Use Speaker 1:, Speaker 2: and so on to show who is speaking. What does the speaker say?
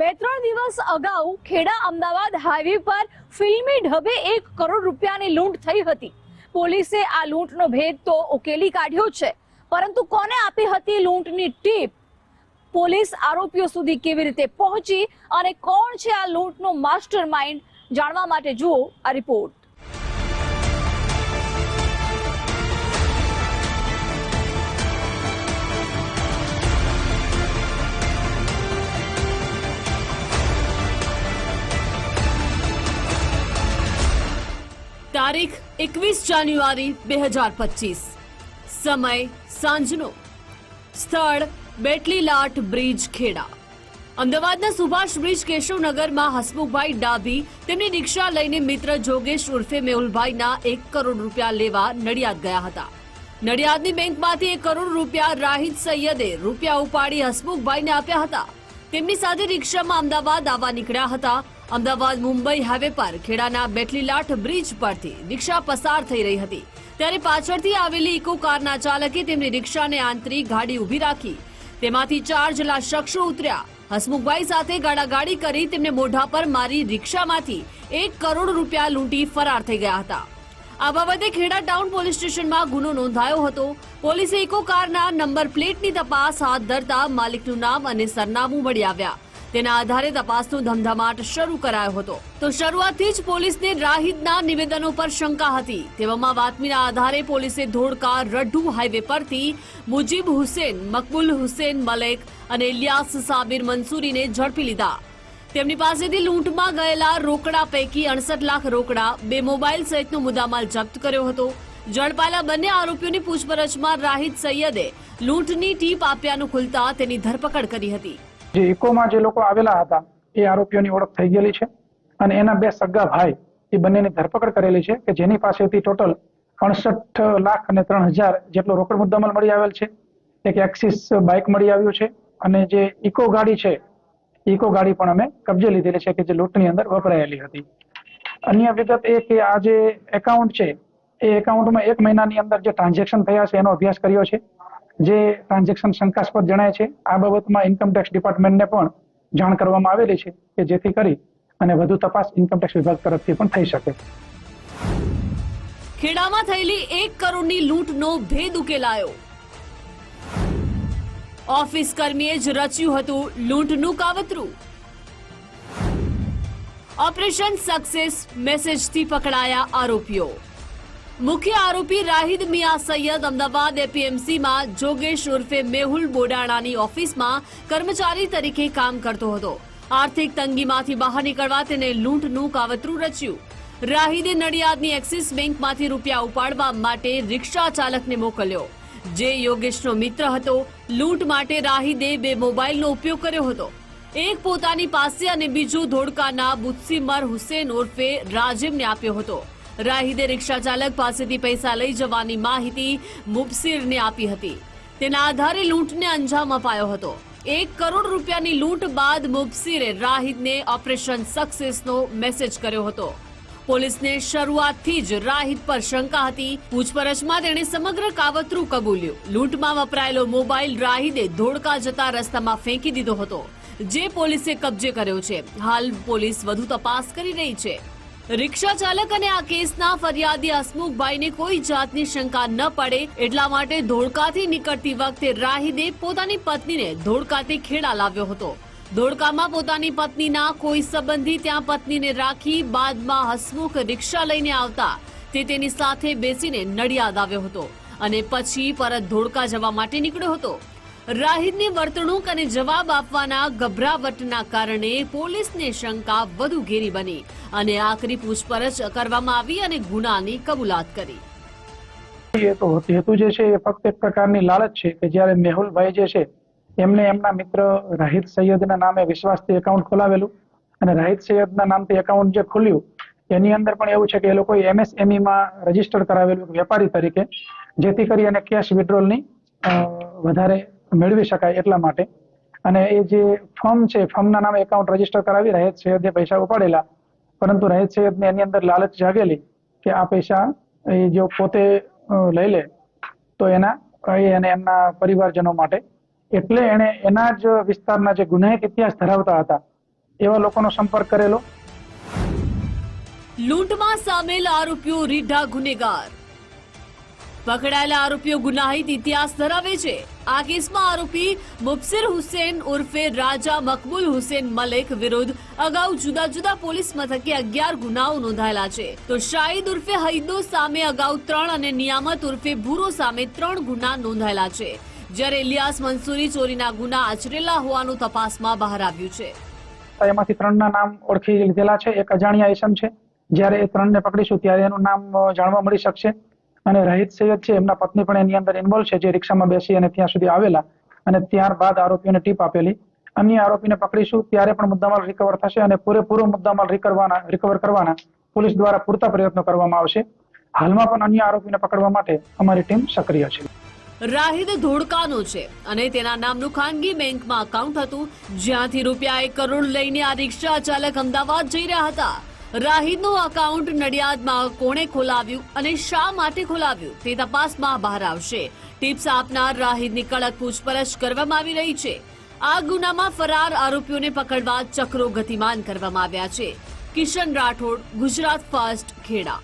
Speaker 1: બે ત્રણ દિવસ અગાઉ ખેડા અમદાવાદ હાઈવે પર ફિલ્મી ઢબે એક કરોડ રૂપિયાની લૂંટ થઈ હતી. પોલીસે આ લૂંટનો ભેદ તો ઉકેલી કાઢ્યો છે, પરંતુ કોને આપી હતી લૂંટની ટીપ? પોલીસ આરોપીઓ સુધી કેવી રીતે પહોંચી અને કોણ છે આ લૂંટનો માસ્ટર માઇન્ડ? જાણવા માટે જુઓ આ રિપોર્ટ.
Speaker 2: તારીખ એકવીસ જાન્યુઆરી બે હજાર પચીસ. સમય સાંજનો. સ્થળ બેટલીલાટ બ્રિજ ખેડા. અમદાવાદના સુભાષ બ્રિજ કેશવનગરમાં હસમુખભાઈ ડાભી તેમની રિક્ષા લઈને મિત્ર જોગેશ ઉર્ફે મેહુલભાઈના એક કરોડ રૂપિયા લેવા નડિયાદ ગયા હતા. નડિયાદની બેંકમાંથી એક કરોડ રૂપિયા રાહિત સૈયદે રૂપિયા ઉપાડી હસમુખભાઈને આપ્યા હતા. તેમની સાથે રિક્ષામાં અમદાવાદ આવવા નીકળ્યા હતા. અમદાવાદ, મુંબઈ હાઈવે પર ખેડાના બેટલીલાટ બ્રિજ પરથી રિક્ષા પસાર થઈ રહી હતી. ત્યારે પાછળથી આવેલી ઇકો કારના ચાલકે તેમની રિક્ષાને આંતરિક ગાડી ઊભી રાખી. તેમાંથી ચાર જેટલા શખ્સો ઉતર્યા. હસમુખભાઈ સાથે ગાડાગાડી કરી તેમને મોઢા પર મારી રિક્ષામાંથી એક કરોડ રૂપિયા લૂંટી ફરાર થઈ ગયા હતા. આ બાબતે ખેડા ટાઉન પોલીસ સ્ટેશનમાં ગુનો નોંધાયો હતો. પોલીસે ઇકો કારના નંબર પ્લેટની તપાસ હાથ ધરતા માલિકનું નામ અને સરનામું મળી આવ્યા. તેના આધારે તપાસનો ધમધમાટ શરૂ કરાયો હતો. તો શરૂઆતથી જ પોલીસને રાહિદના નિવેદનો પર શંકા હતી. તેવામાં બાતમીના આધારે પોલીસે ધોળકા રઢુ હાઈવે પરથી મુજીબ હુસેન, મકબુલ હુસેન મલેક અને ઇલિયાસ સાબિર મંસૂરીને ઝડપી લીધા. તેમની પાસેથી લૂંટમાં ગયેલા રોકડા પૈકી અડસઠ લાખ રોકડા બે મોબાઈલ સહિતનો મુદ્દામાલ જપ્ત કર્યો હતો. ઝડપાયેલા બંને આરોપીઓની પૂછપરછમાં રાહિદ સૈયદે લૂંટની ટીપ આપ્યાનું ખુલતા તેની ધરપકડ કરી હતી.
Speaker 3: જે ઇકોમાં જે લોકો આવેલા હતા, એ આરોપીઓની ઓળખ થઈ ગયેલી છે. અને એના બે સગા ભાઈ, એ બંનેની ધરપકડ કરેલી છે કે જેની પાસેથી ટોટલ અડસઠ લાખ અને ત્રણ હજાર જેટલો રોકડ મુદ્દામાલ મળી આવેલ છે. એક એક્સિસ બાઇક મળી આવ્યું છે અને જે ઇકો ગાડી છે, ઇકો ગાડી પણ અમે કબજે લીધેલી છે કે જે લૂંટની અંદર વપરાયેલી હતી. અન્ય વિગત એ કે આ જે એકાઉન્ટ છે, એ એકાઉન્ટમાં એક મહિનાની અંદર જે ટ્રાન્ઝેક્શન થયા છે, એનો અભ્યાસ કર્યો છે. જે ટ્રાન્ઝેક્શન શંકાસ્પદ જણાય છે, આ બાબતમાં ઇન્કમટેક્સ ડિપાર્ટમેન્ટને પણ જાણ કરવામાં આવેલી છે કે જેથી કરી અને વધુ તપાસ ઇન્કમટેક્સ વિભાગ તરફથી પણ થઈ શકે.
Speaker 2: ખેડામાં થયેલી એક કરોડની લૂંટનો ભેદ ઉકેલાયો. ઓફિસ કર્મીએ જ રચ્યું હતું લૂંટનું કાવતરું. ઓપરેશન સક્સેસ મેસેજથી પકડાયા આરોપીઓ. મુખ્ય આરોપી રાહિદ મિયા સૈયદ અમદાવાદ એપીએમસીમાં જોગેશ ઉર્ફે મેહુલ બોડાણાની ઓફિસમાં કર્મચારી તરીકે કામ કરતો હતો. આર્થિક તંગીમાંથી બહાર નીકળવા તેને લૂંટનું કાવતરું રચ્યું. રાહિદે નડિયાદની એક્સિસ બેંકમાંથી રૂપિયા ઉપાડવા માટે રિક્ષા ચાલકને મોકલ્યો. જે યોગેશનો મિત્ર હતો, લૂંટ માટે રાહિદે બે મોબાઈલનો ઉપયોગ કર્યો હતો. એક પોતાની પાસે અને બીજું ધોળકાના બુત્સીમર હુસેન ઉર્ફે રાજીમને આપ્યો હતો. રાહિદે રિક્ષા ચાલક પાસેથી પૈસા લઈ જવાની માહિતી મુબસીરને આપી હતી. તેના આધારે લૂંટને અંજામ અપાયો હતો. એક કરોડ રૂપિયાની લૂંટ બાદ મુબસીરે રાહિદને ઓપરેશન સક્સેસનો મેસેજ કર્યો હતો. પોલીસને શરૂઆતથી જ રાહિદ પર શંકા હતી. પૂછપરછમાં તેણે સમગ્ર કાવતરું કબૂલ્યું. લૂંટમાં વપરાયેલો મોબાઈલ રાહિદે ધોળકા જતા રસ્તામાં ફેંકી દીધો હતો, જે પોલીસે કબજે કર્યો છે. હાલ પોલીસ વધુ તપાસ કરી રહી છે. રિક્ષા ચાલક અને આ કેસના ફરિયાદી હસમુખભાઈને કોઈ જાતની શંકા ન પડે. એટલા માટે ધોળકાથી નીકળતી વખતે રાહિદે પોતાની પત્નીને ધોળકાથી ખેડા લાવ્યો હતો. ધોળકામાં પોતાની પત્નીના કોઈ સંબંધી ત્યાં પત્નીને રાખી બાદમાં હસમુખ રિક્ષા લઈને આવતા તે તેની સાથે બેસીને નડિયાદ આવ્યો હતો અને પછી પરત ધોળકા જવા માટે નીકળ્યો હતો. રાહિદની વર્તણૂક અને જવાબ આપવાના ગભરાવટના કારણે પોલીસને શંકા વધુ ઘેરી બની અને આખરી પૂછપરછ કરવામાં આવી અને ગુનાની કબૂલાત કરી.
Speaker 3: એ તો હેતુ જે છે એ ફક્ત એક પ્રકારની લાલચ છે કે જ્યારે મેહુલભાઈ જે છે, એમને એમના મિત્ર રાહિદ સૈયદના નામે વિશ્વાસથી એકાઉન્ટ ખોલાવેલું અને રાહિદ સૈયદના નામથી એકાઉન્ટ જે ખોલ્યું, એની અંદર પણ એવું છે કે એ લોકોએ એમએસએમઈમાં રજિસ્ટર કરાવેલું વેપારી તરીકે, જેથી કરી અને કેશ વિડ્રોલની વધારે મેળવી શકાય એટલા માટે. અને એ જે ફર્મ છે, ફર્મના નામે એકાઉન્ટ રજિસ્ટર કરાવી રહેત સૈયદે પૈસા ઉપાડેલા, પરંતુ રહેત સૈયદને એની અંદર લાલચ જાગેલી કે આ પૈસા એ જો પોતે લઈ લે, તો એના અને એમના પરિવારજનો માટે. એટલે એણે એના જ વિસ્તારના જે ગુનાહિત ઇતિહાસ ધરાવતા હતા, એવા લોકોનો સંપર્ક કરેલો.
Speaker 2: લૂંટમાં સામેલ આરોપીઓ રીઢા ગુનેગાર. પકડાયેલા આરોપીઓ ગુનાહિત ઇતિહાસ ધરાવે છે. આ કેસમાં આરોપી મુબસિર હુસેન ઉર્ફે રાજા મકબૂલ હુસેન મલેક વિરુદ્ધ અગાઉ જુદા જુદા પોલીસ મથકે અગિયાર ગુનાઓ નોંધાયેલા છે. તો શાહિદ ઉર્ફે હૈદો સામે અગાઉ ત્રણ અને નિયામત ઉર્ફે ભૂરો સામે ત્રણ ગુના નોંધાયેલા છે. જ્યારે ઇલિયાસ મંસૂરી ચોરીના ગુના આચરેલા હોવાનું તપાસમાં બહાર આવ્યું છે.
Speaker 3: એમાંથી ત્રણના નામ ઓળખી લીધેલા છે. એક અજાણ્યા એસમ છે. જ્યારે ત્રણને પકડીશું ત્યારે એનું નામ જાણવા મળી શકશે. અને રહીત સૈયદ છે, એમના પત્ની પણ એની અંદર ઇન્વોલ્વ છે, જે રિક્ષામાં બેસી અને ત્યાં સુધી આવેલા. અને ત્યારબાદ આરોપીઓને ટીપ આપેલી. અન્ય આરોપીને પકડીશું, ત્યારે પણ મુદ્દામાલ રિકવર થશે અને પૂરેપૂરો મુદ્દામાલ રિકવવાના રિકવર કરવાના પોલીસ દ્વારા પૂરતા પ્રયત્નો કરવામાં આવશે. હાલમાં પણ અન્ય આરોપીને પકડવા માટે અમારી ટીમ સક્રિય છે.
Speaker 2: રાહિદ ધોળકાનો છે અને તેના નામનું ખાનગી બેંકમાં અકાઉન્ટ હતું, જ્યાંથી રૂપિયા એક કરોડ લઈને આ રિક્ષા ચાલક અમદાવાદ જઈ રહ્યા હતા. રાહિદનું અકાઉન્ટ નડિયાદમાં કોણે ખોલાવ્યું અને શા માટે ખોલાવ્યું તે તપાસમાં બહાર આવશે. ટિપ્સ આપનાર રાહિદની કડક પૂછપરછ કરવામાં આવી રહી છે. આ ગુનામાં ફરાર આરોપીઓને પકડવા ચક્રો ગતિમાન કરવામાં આવ્યા છે. કિશન રાઠોડ, ગુજરાત ફર્સ્ટ, ખેડા.